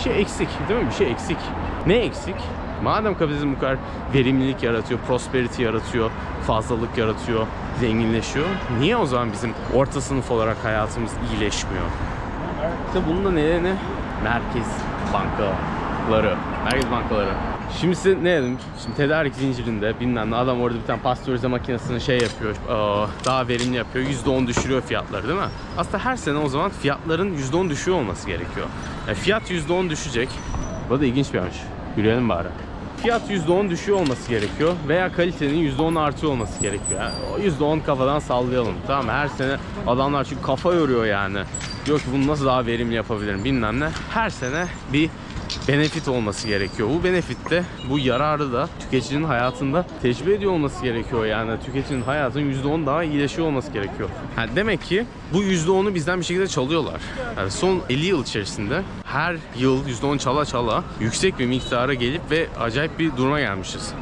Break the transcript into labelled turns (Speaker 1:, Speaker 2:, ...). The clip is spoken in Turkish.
Speaker 1: şey eksik değil mi? Bir şey eksik. Ne eksik? Madem kapitalizm bu kadar verimlilik yaratıyor, prosperity yaratıyor, fazlalık yaratıyor, zenginleşiyor. Niye o zaman bizim orta sınıf olarak hayatımız iyileşmiyor? İşte bunun da nedeni merkez bankaları. Merkez bankaları. Şimdi size ne dedim? Şimdi tedarik zincirinde bilmem ne adam orada bir tane pastörize makinesini şey yapıyor. Daha verimli yapıyor. %10 düşürüyor fiyatları değil mi? Aslında her sene o zaman fiyatların %10 düşüyor olması gerekiyor. Yani fiyat %10 düşecek. Bu da ilginç bir yanlış. Yürüyelim bari. Fiyat %10 düşüyor olması gerekiyor veya kalitenin %10 artıyor olması gerekiyor. Yani o %10 kafadan sallayalım. Tamam mı? Her sene adamlar çünkü kafa yoruyor yani. Diyor ki bunu nasıl daha verimli yapabilirim bilmem ne. Her sene bir benefit olması gerekiyor. Bu benefit de bu yararı da tüketicinin hayatında tecrübe ediyor olması gerekiyor. Yani tüketicinin hayatının %10 daha iyileşiyor olması gerekiyor. Yani demek ki bu %10'u bizden bir şekilde çalıyorlar. Yani son 50 yıl içerisinde her yıl %10 çala çala yüksek bir miktara gelip ve acayip bir duruma gelmişiz.